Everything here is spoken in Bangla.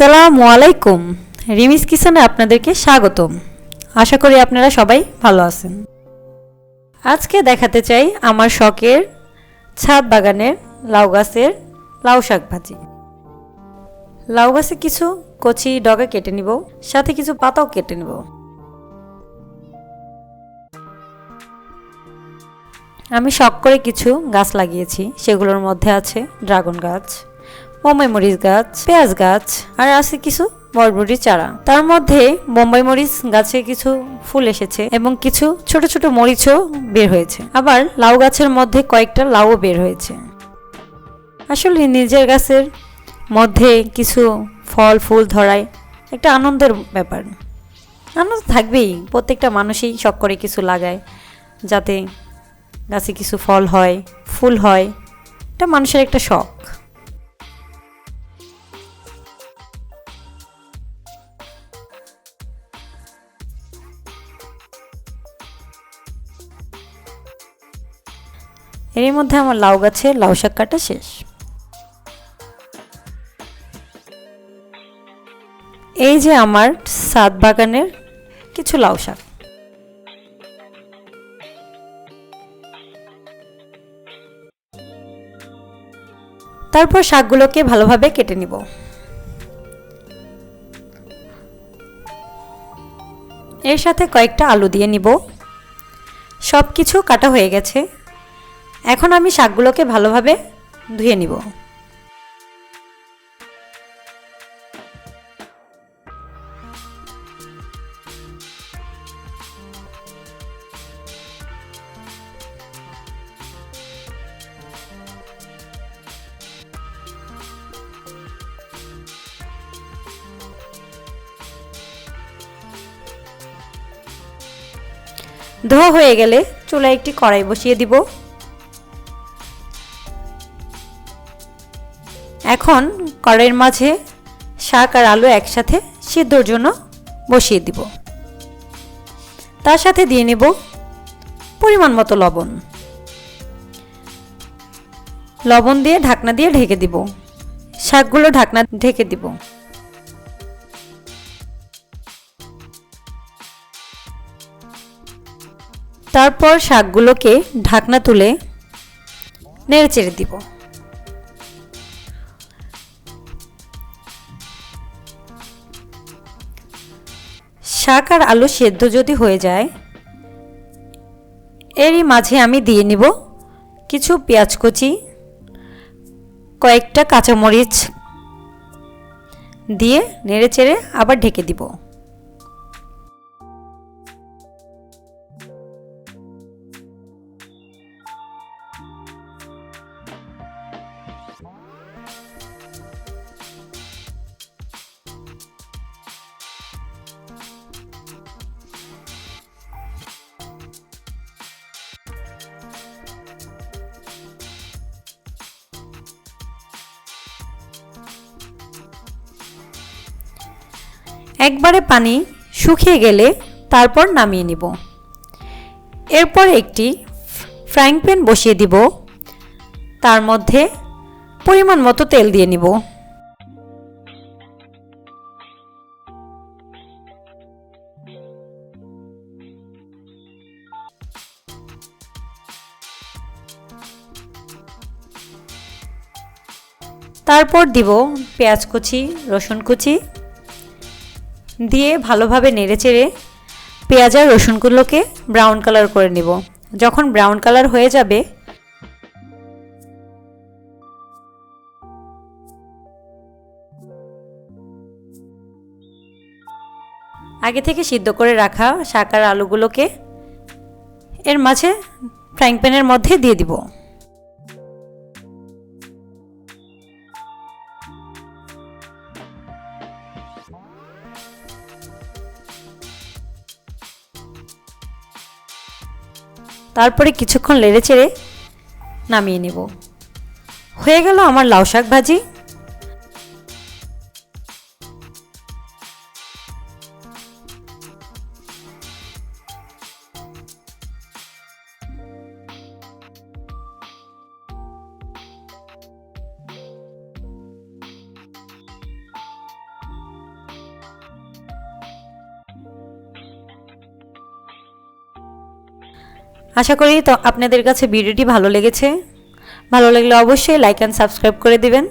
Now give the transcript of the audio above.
আসসালামু আলাইকুম। রিমিস কিচেনে আপনাদেরকে স্বাগতম। আশা করি আপনারা সবাই ভালো আছেন। আজকে দেখাতে চাই আমার শখের ছাদ বাগানের লাউ গাছের লাউ শাক ভাজি। লাউ গাছে কিছু কচি ডগা কেটে নিব, সাথে কিছু পাতাও কেটে নেব। আমি শখ করে কিছু গাছ লাগিয়েছি, সেগুলোর মধ্যে আছে ড্রাগন গাছ বোম্বাই মরিচ গাছ, পেঁয়াজ গাছ, আর আছে কিছু বরবটির চারা। তার মধ্যে বোম্বাই মরিচ গাছে কিছু ফুল এসেছে এবং কিছু ছোট ছোট মরিচও বের হয়েছে। আবার লাউ গাছের মধ্যে কয়েকটা লাউও বের হয়েছে। আসলে নিজের গাছের মধ্যে কিছু ফল, ফুল ধরায় একটা আনন্দের ব্যাপার। আনন্দ থাকবেই, প্রত্যেকটা মানুষই শখ করে কিছু লাগায় যাতে গাছে কিছু ফল হয়, ফুল হয়। এটা মানুষের একটা শখ। এরই মধ্যে আমার লাউ গাছে লাউ শাক কাটা শেষ। এই যে আমার সাত বাগানের কিছু লাউ শাক। তারপর শাকগুলোকে ভালোভাবে কেটে নিব। এর সাথে কয়েকটা আলু দিয়ে নিব। সব কিছু কাটা হয়ে গেছে। এখন আমি শাকগুলোকে ভালোভাবে ধুয়ে নিব। ধোয়া হয়ে গেলে চুলায় একটি কড়াই বসিয়ে দিব। এখন কড়াইয়ের মাঝে শাক আর আলু একসাথে সিদ্ধর জন্য বসিয়ে দিব। তার সাথে দিয়ে নেব পরিমাণ মতো লবণ। লবণ দিয়ে ঢাকনা দিয়ে ঢেকে দিব। শাকগুলো ঢাকনা ঢেকে দিব। তারপর শাকগুলোকে ঢাকনা তুলে নেড়ে চেড়ে দিব। শাক আর আলু সেদ্ধ যদি হয়ে যায়, এরই মাঝে আমি দিয়ে নিব কিছু পেঁয়াজ কুচি, কয়েকটা কাঁচামরিচ দিয়ে নেড়ে চেড়ে আবার ঢেকে দিব। একবারে পানি শুকিয়ে গেলে তারপর নামিয়ে নিব। এরপর একটি ফ্রাইং প্যান বসিয়ে দিব। তার মধ্যে পরিমাণ মতো তেল দিয়ে নিব। তারপর দিব পেঁয়াজ কুচি, রসুন কুচি দিয়ে ভালোভাবে নেড়েচেড়ে পেঁয়াজ আর রসুনগুলোকে ব্রাউন কালার করে নিব। যখন ব্রাউন কালার হয়ে যাবে, আগে থেকে সিদ্ধ করে রাখা শাক আর আলুগুলোকে এর মাঝে ফ্রাইং প্যানের মধ্যে দিয়ে দিব। তারপরে কিছুক্ষণ লেড়ে চেড়ে নামিয়ে নেব। হয়ে গেল আমার লাউ শাক ভাজি। আশা করি তো আপনাদের কাছে ভিডিওটি ভালো লেগেছে। ভালো লাগলে অবশ্যই লাইক অ্যান্ড সাবস্ক্রাইব করে দিবেন।